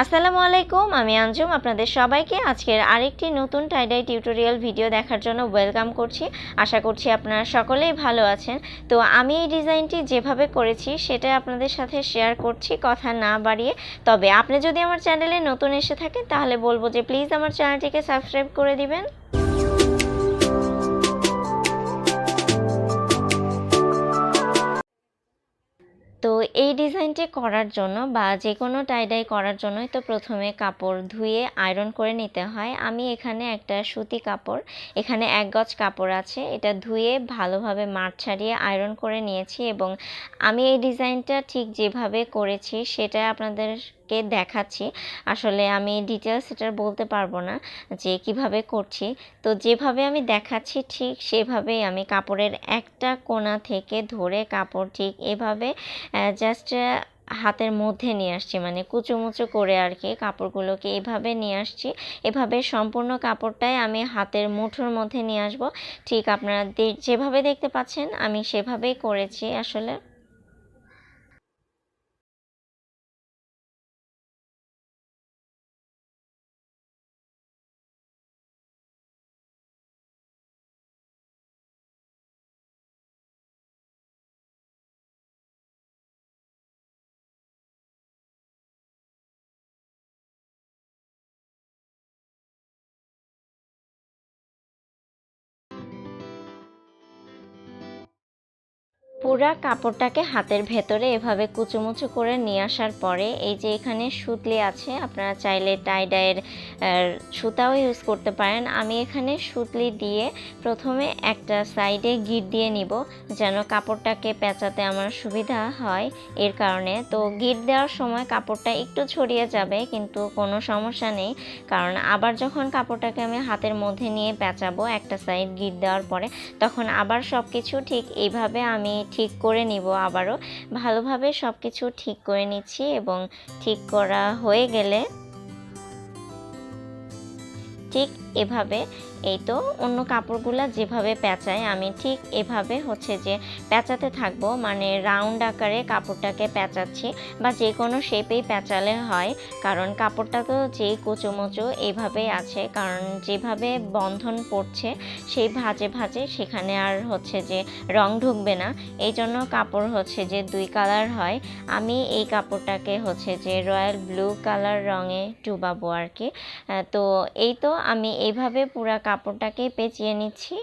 আসসালামু আলাইকুম, আমি আঞ্জুম। আপনাদের সবাইকে আজকের আরেকটি নতুন টাইডাই টিউটোরিয়াল ভিডিও দেখার জন্য ওয়েলকাম করছি। আশা করছি আপনারা সকলেই ভালো আছেন। তো আমি এই ডিজাইনটি যেভাবে করেছি সেটা আপনাদের সাথে শেয়ার করছি, কথা না বাড়িয়ে। তবে আপনি যদি আমার চ্যানেলে নতুন এসে থাকেন, তাহলে বলব যে প্লিজ আমার চ্যানেলটিকে সাবস্ক্রাইব করে দিবেন। এই ডিজাইনটি করার জন্য বা যে কোনো টাইডাই করার জন্যই তো প্রথমে কাপড় ধুয়ে আয়রন করে নিতে হয়। আমি এখানে একটা সুতি কাপড়, এখানে এক গজ কাপড় আছে। এটা ধুয়ে ভালোভাবে মাঠ ছাড়িয়ে আয়রন করে নিয়েছি এবং আমি এই ডিজাইনটা ঠিক যেভাবে করেছি সেটা আপনাদেরকে দেখাচ্ছি। আসলে আমি ডিটেলস এটা বলতে পারব না যে কীভাবে করছি। তো যেভাবে আমি দেখাচ্ছি ঠিক সেভাবেই আমি কাপড়ের একটা কোণা থেকে ধরে কাপড় ঠিক এভাবে জাস্ট হাতের মধ্যে নিয়ে আসছি। মানে কুচুমুচু করে আর কি কাপড়গুলোকে এভাবে নিয়ে আসছি। এভাবে সম্পূর্ণ কাপড়টাই আমি হাতের মুঠোর মধ্যে নিয়ে আসব। ঠিক আপনারা যেভাবে দেখতে পাচ্ছেন আমি সেভাবেই করেছি আসলে। পুরা কাপড়টাকে হাতের ভেতরে এভাবে কুচুমুচু করে নিয়ে আসার পরে, এই যে এখানে সুতলি আছে, আপনারা চাইলে টাইডাইয়ের সুতাও ইউজ করতে পারেন। আমি এখানে সুতলি দিয়ে প্রথমে একটা সাইডে গিট দিয়ে নিব, যেন কাপড়টাকে পেঁচাতে আমার সুবিধা হয় এর কারণে। তো গিট দেওয়ার সময় কাপড়টা একটু ছড়িয়ে যাবে, কিন্তু কোনো সমস্যা নেই। কারণ আবার যখন কাপড়টাকে আমি হাতের মধ্যে নিয়ে পেঁচাবো, একটা সাইড গিট দেওয়ার পরে, তখন আবার সব কিছু ঠিক এইভাবে আমি ঠিক করে নিব আবারও। ভালোভাবে সব কিছু ঠিক করে নিচ্ছি এবং ঠিক করা হয়ে গেলে ঠিক এভাবে এই তো অন্য কাপড়গুলো যেভাবে পেঁচায় আমি ঠিক এভাবে হচ্ছে যে পেঁচাতে থাকব। মানে রাউন্ড আকারে কাপড়টাকে পেঁচাচ্ছি বা যে কোনো শেপেই পেঁচালে হয়, কারণ কাপড়টা তো যেই কুচোমুচো এইভাবেই আছে। কারণ যেভাবে বন্ধন পড়ছে, সেই ভাজে ভাজে সেখানে আর হচ্ছে যে রং ঢুকবে না। এই জন্য কাপড় হচ্ছে যে দুই কালার হয়। আমি এই কাপড়টাকে হচ্ছে যে রয়্যাল ব্লু কালার রঙে ডুবাবো আর কি। তো এই তো আমি এইভাবে পুরা কাপড়টাকে পেঁচিয়ে নিচ্ছি।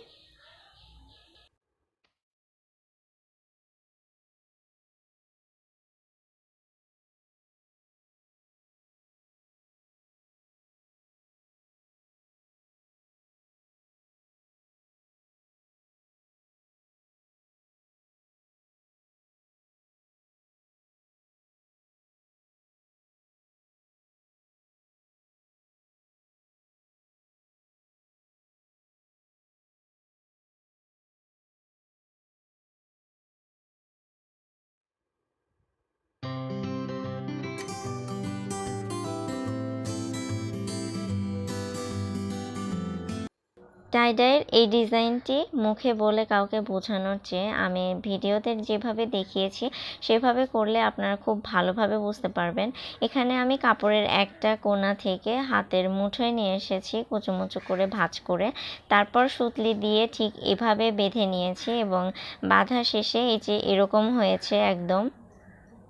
টাইডাইয়ের এই ডিজাইনটি মুখে বলে কাউকে বোঝানোর চেয়ে আমি ভিডিওতে যেভাবে দেখিয়েছি, সেভাবে করলে আপনারা খুব ভালোভাবে বুঝতে পারবেন। এখানে আমি কাপড়ের একটা কোনা থেকে হাতের মুঠোয় নিয়ে এসেছি, কুচুমুচু করে, ভাজ করে। তারপর সুতলি দিয়ে ঠিক এভাবে বেঁধে নিয়েছি এবং বাঁধা শেষে এই যে এরকম হয়েছে একদম,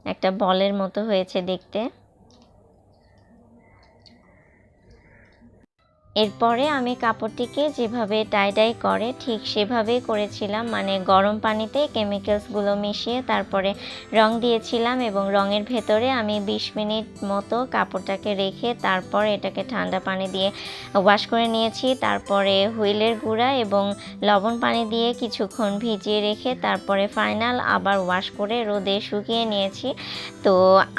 একটা বলের মতো হয়েছে দেখতে। এরপরে আমি কাপড়টিকে যেভাবে টাইডাই করে ঠিক সেভাবেই করেছিলাম। মানে গরম পানিতে কেমিক্যালসগুলো মিশিয়ে তারপরে রং দিয়েছিলাম এবং রঙের ভেতরে আমি ২০ মিনিট মতো কাপড়টাকে রেখে তারপর এটাকে ঠান্ডা পানি দিয়ে ওয়াশ করে নিয়েছি। তারপরে হুইলের গুঁড়া এবং লবণ পানি দিয়ে কিছুক্ষণ ভিজিয়ে রেখে তারপরে ফাইনাল আবার ওয়াশ করে রোদে শুকিয়ে নিয়েছি। তো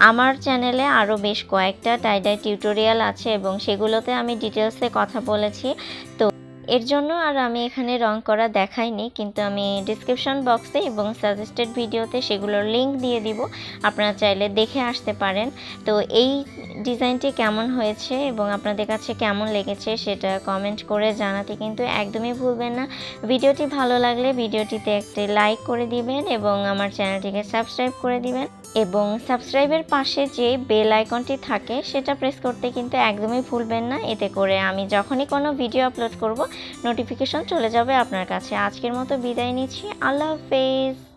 আমার চ্যানেলে আরও বেশ কয়েকটা টাইডাই টিউটোরিয়াল আছে এবং সেগুলোতে আমি ডিটেলসে কথা বলেছি। তো এর জন্য আর আমি এখানে রং করা দেখাইনি, কিন্তু আমি ডিসক্রিপশন বক্সে এবং সাজেস্টেড ভিডিওতে সেগুলোর লিঙ্ক দিয়ে দিব, আপনারা চাইলে দেখে আসতে পারেন। তো এই ডিজাইনটি কেমন হয়েছে এবং আপনাদের কাছে কেমন লেগেছে সেটা কমেন্ট করে জানাতে কিন্তু একদমই ভুলবেন না। ভিডিওটি ভালো লাগলে ভিডিওটিতে একটি লাইক করে দিবেন এবং আমার চ্যানেলটিকে সাবস্ক্রাইব করে দিবেন। এবং সাবস্ক্রাইবের পাশে যে বেল আইকনটি থাকে, সেটা প্রেস করতে কিন্তু একদমই ভুলবেন না। এতে করে আমি যখনই কোনো ভিডিও আপলোড করব নোটিফিকেশন চলে যাবে আপনার কাছে। আজকের মতো বিদায় নিচ্ছি। আল্লাহ হাফেজ।